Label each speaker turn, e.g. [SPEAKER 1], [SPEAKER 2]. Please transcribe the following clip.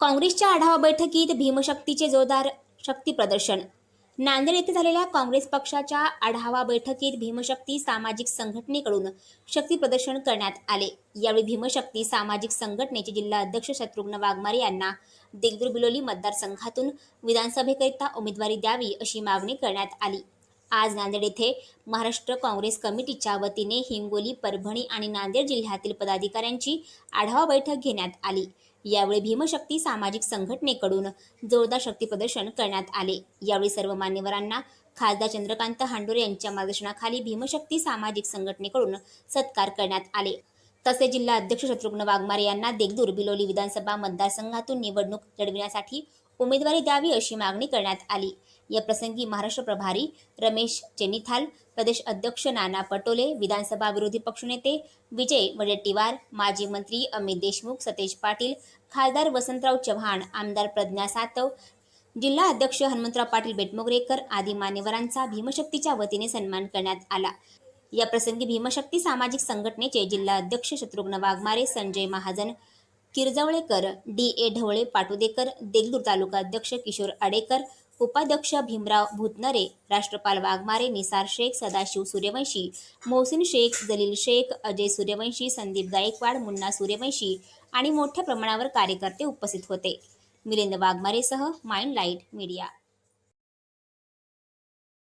[SPEAKER 1] काँग्रेसच्या आढावा बैठकीत भीमशक्तीचे जोरदार शक्ती प्रदर्शन. नांदेड येथे झालेल्या काँग्रेस पक्षाच्या आढावा बैठकीत भीमशक्ती सामाजिक संघटनेकडून शक्ती प्रदर्शन करण्यात आले. यावेळी भीमशक्ती सामाजिक संघटनेचे जिल्हा अध्यक्ष शत्रुघ्न वाघमारे यांना देगलूर बिलोली मतदारसंघातून विधानसभेकरिता उमेदवारी द्यावी अशी मागणी करण्यात आली. आज नांदेड येथे महाराष्ट्र काँग्रेस कमिटीच्या वतीने हिंगोली परभणी आणि नांदेड जिल्ह्यातील पदाधिकाऱ्यांची आढावा बैठक घेण्यात आली. यावेळी भीमशक्ती सामाजिक संघटनेकडून जोरदार शक्ती प्रदर्शन करण्यात आले. यावेळी सर्व मान्यवरांना खासदार चंद्रकांत हांडोरे यांच्या मार्गदर्शनाखाली भीमशक्ती सामाजिक संघटनेकडून सत्कार करण्यात आले. तसे जिल्हा अध्यक्ष शत्रुघ्न वाघमारे यांना देगदूर बिलोली विधानसभा मतदारसंघातून निवडणूक लढविण्यासाठी उमेदवारी द्यावी अशी मागणी करण्यात आली. या प्रसंगी महाराष्ट्र प्रभारी रमेश चेनिथाल प्रदेश अध्यक्ष नाना पटोले विधानसभा विरोधी पक्षनेते विजय वडेट्टीवार माजी मंत्री अमित देशमुख सतेज पाटील खासदार वसंतराव चव्हाण आमदार प्रज्ञा सातव जिल्हा अध्यक्ष हनुमंतराव पाटील बेटमोगरेकर आदी मान्यवरांचा भीमशक्तीच्या वतीने सन्मान करण्यात आला. या प्रसंगी भीमशक्ती सामाजिक संघटनेचे जिल्हा अध्यक्ष शत्रुघ्न वाघमारे संजय महाजन किरजवळेकर डी ए ढवळे पाटुदेकर देगलूर तालुका अध्यक्ष किशोर आडेकर उपाध्यक्ष भीमराव भूतनरे राष्ट्रपाल वाघमारे निसार शेख सदाशिव सूर्यवंशी मोहसिन शेख जलील शेख अजय सूर्यवंशी संदीप गायकवाड मुन्ना सूर्यवंशी आणि मोठ्या प्रमाणावर कार्यकर्ते उपस्थित होते. मिलिंद वाघमारेसह माइंड लाइट मीडिया.